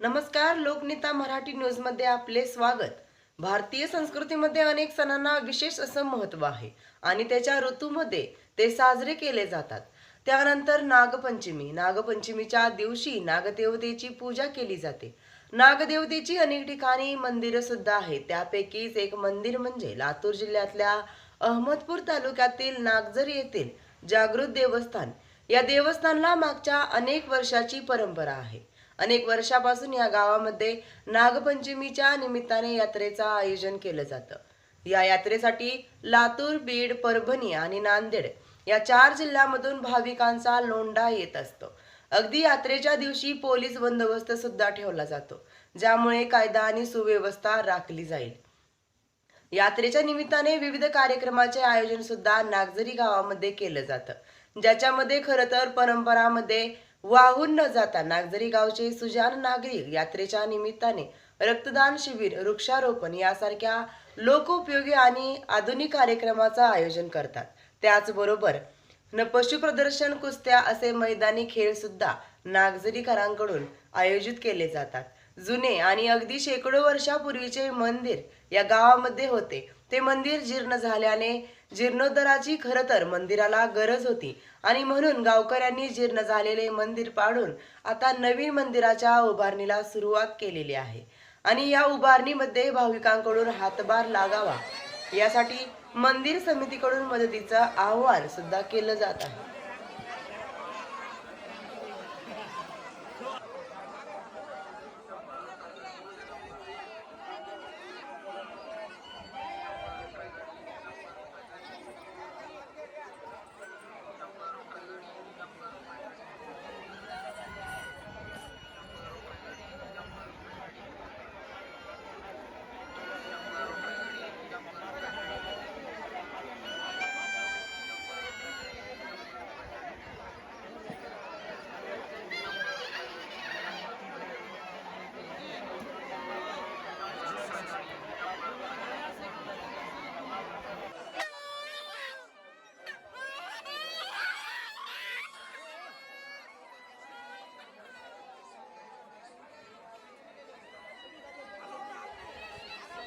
नमस्कार लोकनेता मराठी न्यूजमध्ये आपले स्वागत. भारतीय संस्कृतीमध्ये अनेक सणांना विशेष असं महत्त्व आहे आणि त्याच्या ऋतूमध्ये ते साजरे केले जातात. त्यानंतर नागपंचमी. नागपंचमीच्या दिवशी नागदेवतेची पूजा केली जाते. नागदेवतेची अनेक ठिकाणी मंदिरं सुद्धा आहेत. त्यापैकीच एक मंदिर म्हणजे लातूर जिल्ह्यातल्या अहमदपूर तालुक्यातील नागझर येथील जागृत देवस्थान. या देवस्थानला मागच्या अनेक वर्षाची परंपरा आहे. अनेक वर्षापासून या गावामध्ये नागपंचमीच्या निमित्ताने यात्रेचं आयोजन केलं जातं. या यात्रेसाठी लातूर बीड परभणी आणि नांदेड या चार जिल्ह्यामधून भाविकांचा लोंढा येत असतो. अगदी यात्रेच्या दिवशी पोलीस बंदोबस्त सुद्धा ठेवला जातो ज्यामुळे कायदा आणि सुव्यवस्था राखली जाईल. यात्रेच्या निमित्ताने विविध कार्यक्रमाचे आयोजन सुद्धा नागझरी गावामध्ये केलं जातं. ज्याच्यामध्ये खरं तर परंपरामध्ये वाहून न जाता नागझरी गावचे सुजान नागरिक यात्रेच्या निमित्ताने रक्तदान शिबिर वृक्षारोपण यासारख्या लोकोपयोगी आणि आधुनिक कार्यक्रमाचं आयोजन करतात. त्याचबरोबर न पशुप्रदर्शन कुस्त्या असे मैदानी खेळ सुद्धा नागझरीकरांकडून आयोजित केले जातात. जुने आणि अगदी शेकडो वर्षापूर्वीचे मंदिर या गावामध्ये होते. ते मंदिर जीर्ण झाल्याने जीर्णोद्धाराची खरं तर मंदिराला गरज होती. आणि म्हणून गावकऱ्यांनी जीर्ण झालेले मंदिर पाडून आता नवीन मंदिराच्या उभारणीला सुरुवात केलेली आहे. आणि या उभारणीमध्ये भाविकांकडून हातभार लागावा यासाठी मंदिर समितीकडून मदतीचं आव्हान सुद्धा केलं जात आहे.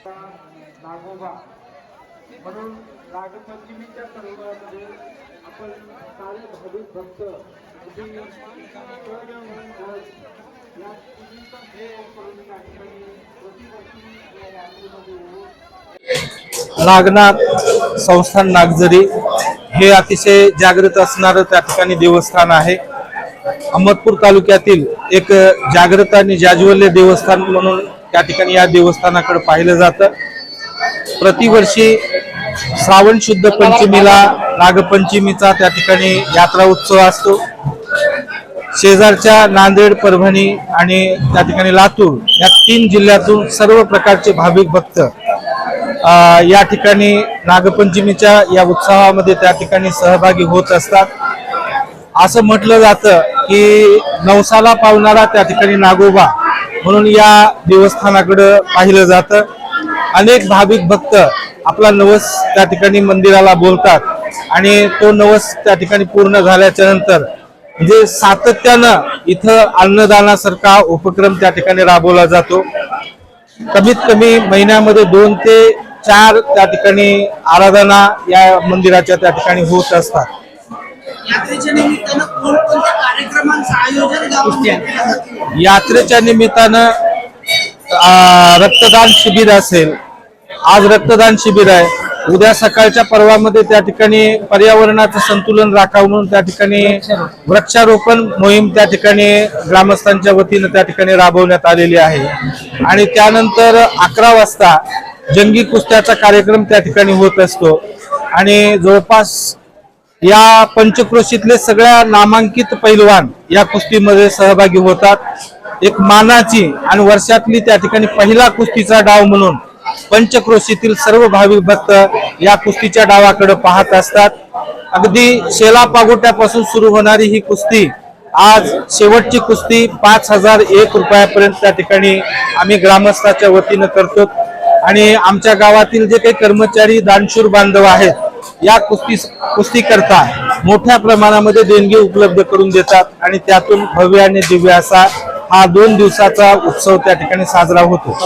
नागोबा. म्हणून नागपंचमीच्या पर्वामध्ये आपण सारे भाविक भक्त या पूजेचा भेद करून त्या ठिकाणी प्रतिवर्षी या यात्रेमध्ये येऊन नागनाथ संस्थान नागझरी हे अतिशय जागृत असणारं त्या ठिकाणी देवस्थान आहे. अहमदपूर तालुक्यातील एक जागृत आणि जाज्वल्य देवस्थान म्हणून त्या ठिकाणी या देवस्थानाकडे पाहिलं जातं. प्रतिवर्षी श्रावण शुद्ध पंचमीला नागपंचमीचा त्या ठिकाणी यात्रा उत्सव असतो. शेजारच्या नांदेड परभणी आणि त्या ठिकाणी लातूर या तीन जिल्ह्यातून सर्व प्रकारचे भाविक भक्त या ठिकाणी नागपंचमीच्या या उत्सवामध्ये त्या ठिकाणी सहभागी होत असतात. असं म्हटलं जातं की नवसाला पावणारा त्या ठिकाणी नागोबा म्हणून या देवस्थानाकडं पाहिलं जातं. अनेक भाविक भक्त आपला नवस त्या ठिकाणी मंदिराला बोलतात आणि तो नवस त्या ठिकाणी पूर्ण झाल्याच्यानंतर म्हणजे सातत्यानं इथं अन्नदानासारखा उपक्रम त्या ठिकाणी राबवला जातो. कमीत कमी महिन्यामध्ये दोन ते चार त्या ठिकाणी आराधना या मंदिराच्या त्या ठिकाणी होत असतात. यात्रेच्या निमित्तानं कोणकोणत्या कार्यक्रमांचं आयोजन गावामध्ये केलं जातं? यात्रेच्या निमित्तानं आ, रक्तदान शिबिर असेल. आज रक्तदान शिबिर आहे. उद्या सकाळच्या पर्वामध्ये त्या ठिकाणी पर्यावरणाचं संतुलन राखावं म्हणून त्या ठिकाणी वृक्षारोपण मोहीम त्या ठिकाणी ग्रामस्थांच्या वतीनं त्या ठिकाणी राबवण्यात आलेली आहे. आणि त्यानंतर अकरा वाजता जंगी कुस्त्याचा कार्यक्रम त्या ठिकाणी होत असतो. आणि जवळपास या पंचक्रोशीतले सगळ्या नामांकित पैलवान या कुस्तीमध्ये सहभागी होतात. एक मानाची आणि वर्षातली त्या ठिकाणी पहिला कुस्तीचा डाव म्हणून पंचक्रोशीतील सर्व भाविक भक्त या कुस्तीच्या डावाकडे पाहत असतात. अगदी शेला पागोट्यापासून सुरू होणारी ही कुस्ती आज शेवटची कुस्ती पाच हजार एक रुपयापर्यंत त्या ठिकाणी आम्ही ग्रामस्थाच्या वतीनं करतो. आणि आमच्या गावातील जे काही कर्मचारी दानशूर बांधव आहेत या कुस्ती कुस्ती करता मोठ्या प्रमाणामध्ये देणगी उपलब्ध करून देतात आणि त्यातून भव्य आणि दिव्य असा हा दोन दिवसाचा उत्सव त्या ठिकाणी साजरा होतो.